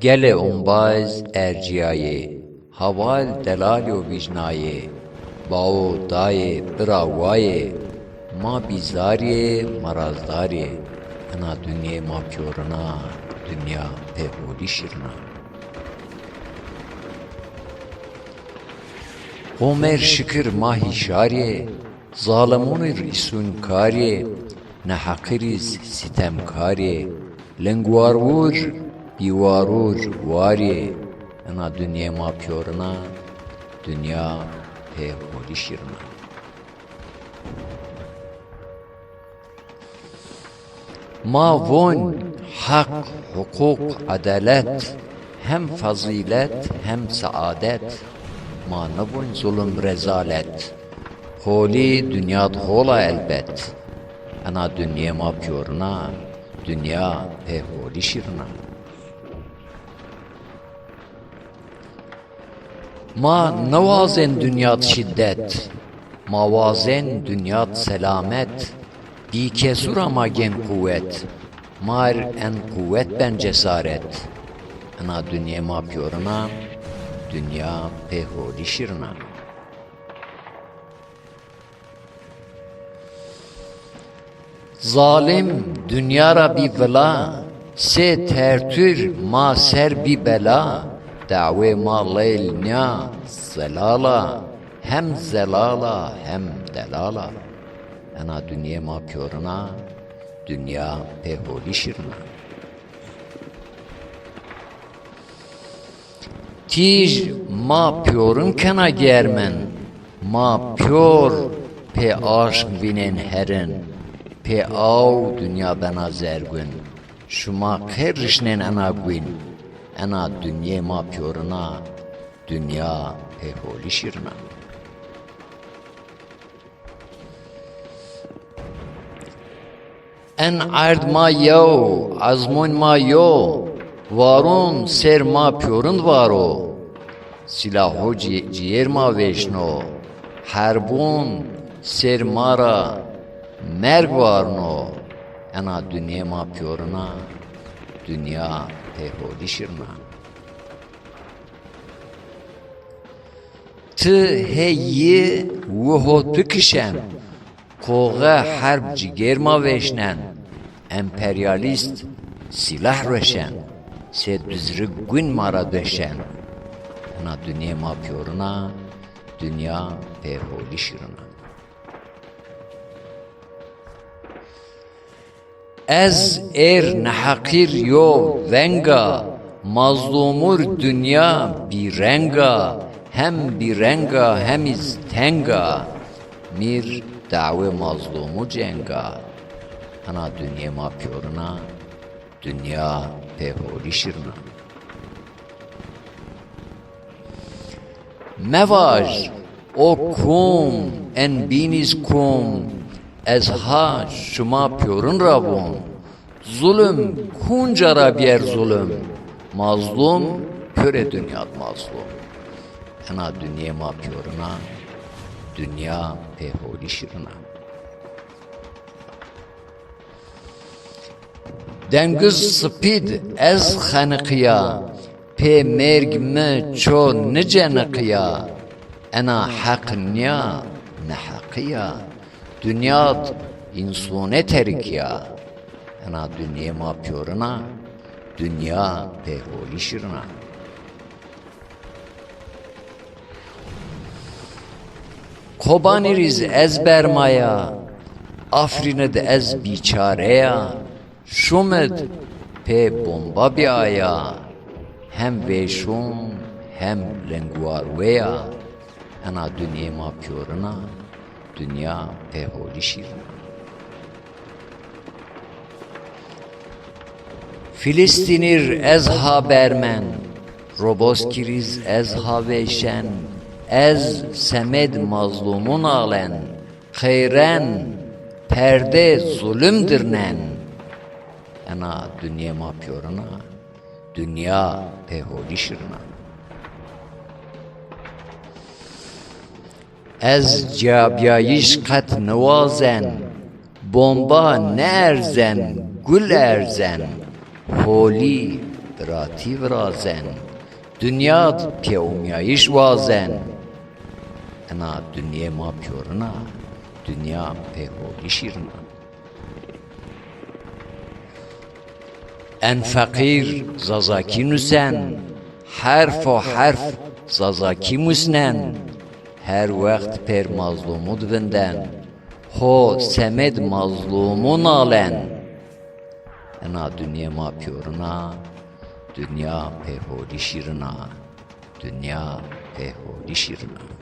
Gele onbaz erciyaye, haval delal و vijnaye, باو دای براوایه ما بیزاریه مرازداریه انا دنیا ما پیورنا دنیا پهولی شیرنا Homer şükür mahi şariye, zalimun risun kariye, ne hakiriz sitem bivarur variye, ana dünya ma piyoruna, dünya pe holi şirna. Ma von hak, hukuk, adalet, hem fazilet hem saadet, ma nebun zulüm rezalet. Holi dünyad hola elbet. Ana dünya ma piyoruna, dünya pe Ma nevazin dünyat şiddet, mavazin dünyat selamet, bi kesur ama gen kuvvet, mar en kuvvet ben cesaret. Ana dünya ma piyoruna, dünya peholi şirna. Zalim dünya ra bi vela, se tertür ma ser bi bela, da've ma leyl nya zelala, hem zelala hem delala. Ana dünya ma piyoruna, dünya peholi şirna. Tij ma piyorun kena germen, ma piyor pe aşk vinen herin, pe av dünya bena zergün, şuma kırışnen ana gün, ana dünya ma piyoruna, dünya pe holi şirna. En ard ma yo, azmun ma yo, varun ser ma piyorun varo, silahı ci- ciğer ma veşno, harbun ser mara, merg varno, ena dünya ma piyoruna, peholi şirna. Tı heyyi vuho tüküşem, koğa harp ciger ma veşnen, emperyalist silah röşen, se düzrü gün mara döşen, Ana dünya ma piyoruna, dünya peholi şirna. Ez er nehakir yo venga, mazlumur dünya bir renga, hem bir renga hem iz tenga, mir da've mazlumu cenga. Ana dünya ma piyoruna, dünya peholi şirna. Mevaj o kum en biniz kum ez ha şuma piyorun rabun zulüm kuncara bier zulüm. Mazlum köre dünyat mazlum. Ena dünya ma piyoruna dünya peholi şirina Dengiz spid ez xanqiya pe merg me ço nice nqiya ena hak niya ne hakiya dünyat insune terikiya ena dünya ma piyoruna dünya peholi şirina Kobaniriz ez bermaya Afrined ez biçareya Şumed pe bomba bi aya Hem veşum hem lenguar veya Ana dünya ma piyoruna Dünya peholi şirina Filistinir ez habermen Roboskiriz ez haveşen Ez semed mazlumun alen Hayren perde zulümdürnen Ana dünya ma piyoruna Dünya peholi şirna Ez cabiyayiş kat nevazen Bomba ne erzen Gül erzen Holi براتی ورازن دنیا پیومیایش وازن انا دنیا ما پیورنا دنیا پیهولی شیرنا En fakir zazaki nüsen, harf o harf zazaki müsnen, her vakt per mazlumu dvinden, ho semed mazlumun alen. Ena dünya ma piyoruna, dünya peholi şirina, dünya peholi şirina.